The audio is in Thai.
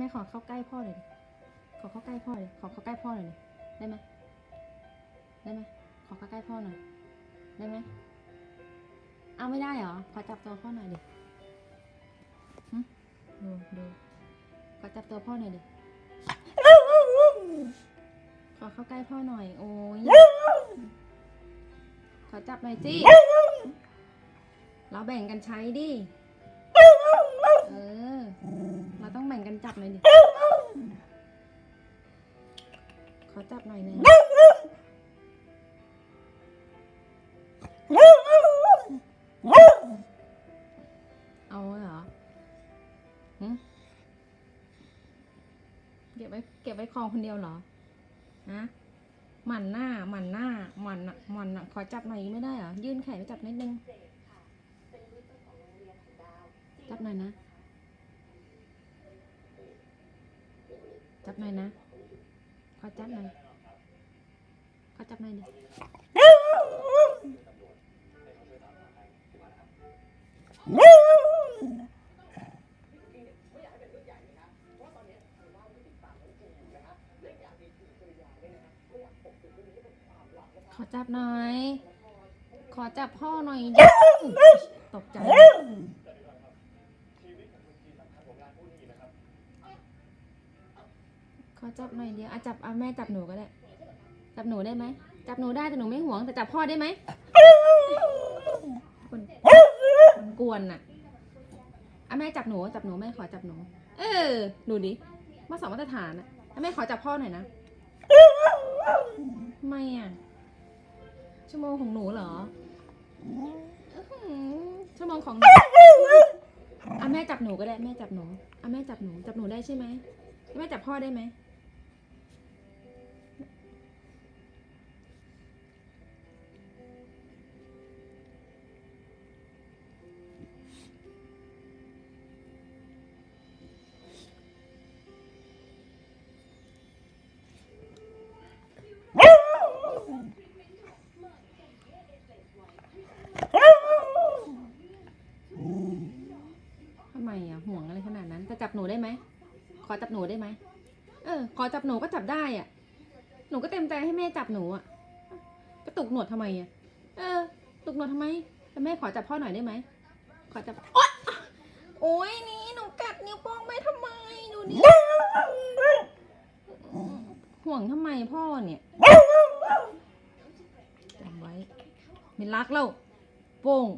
แม่ขอเข้าใกล้พ่อหน่อยดิขอเข้าใกล้พ่อเลยขอเข้าใกล้พ่อหน่อยดิได้ไหมได้ไหมขอเข้าใกล้พ่อหน่อย ได้ไหมเอาไม่ได้เหรอ ขอจับตัวพ่อหน่อยดิดูดูขอจับตัวพ่อหน่อยดิ ขอเข้าใกล้พ่อหน่อย โอ้ย ขอจับหน่อยสิเราแบ่งกันใช้ดิ เออ เราต้องแบ่งกัน จับหน่อยดิขอจับหน่อยหนึงเอาเหรอเก็บไว้เก็บไว้คลองคนเดียวเหรอฮะหมันหน้าหมันหน้าหมันอะหมันอะขอจับหน่อยไม่ได้เหรอยื่นแขนไปจับนิดนึงจับหน่อยนะ จับหน่อยนะ ขอจับหน่อย ขอจับหน่อยดิขอจับหน่อย ขอจับพ่อหน่อยดิตกใจ ขอจับหน่อยเดียวอะจับอะแม่จับหนูก็ได้ จับหนูได้ไหม จับหนูได้แต่หนูไม่หวงแต่จับพ่อได้ไหมคนคนกวนน่ะอะแม่จับหนูจับหนูแม่ขอจับหนู เออดูดิมาสองมาตรฐานอะแม่ขอจับพ่อหน่อยนะไม่อะ ชั่วโมงของหนูเหรออื้อหือชั่วโมงของหนูอะแม่จับหนูก็ได้แม่จับหนูอะแม่จับหนูจับหนูได้ใช่ไหมแม่จับพ่อได้ไหม บหนูได้ไหม ขอจับหนูได้ไหม เออ ขอจับหนูก็จับได้อะ หนูก็เต็มใจให้แม่จับหนูอะไปตุกหนวดทำไมอะ เออ ตุกหนวดทำไมแแม่ขอจับพ่อหน่อยได้ไหม ขอจับ โอ๊ยโอ๊ยนี่หนูกัดนิ้วโป้งแม่ทำไมดูนี่ห่วงทำไมพ่อเนี่ยจำไว้ไม่รักแล้วโป้ง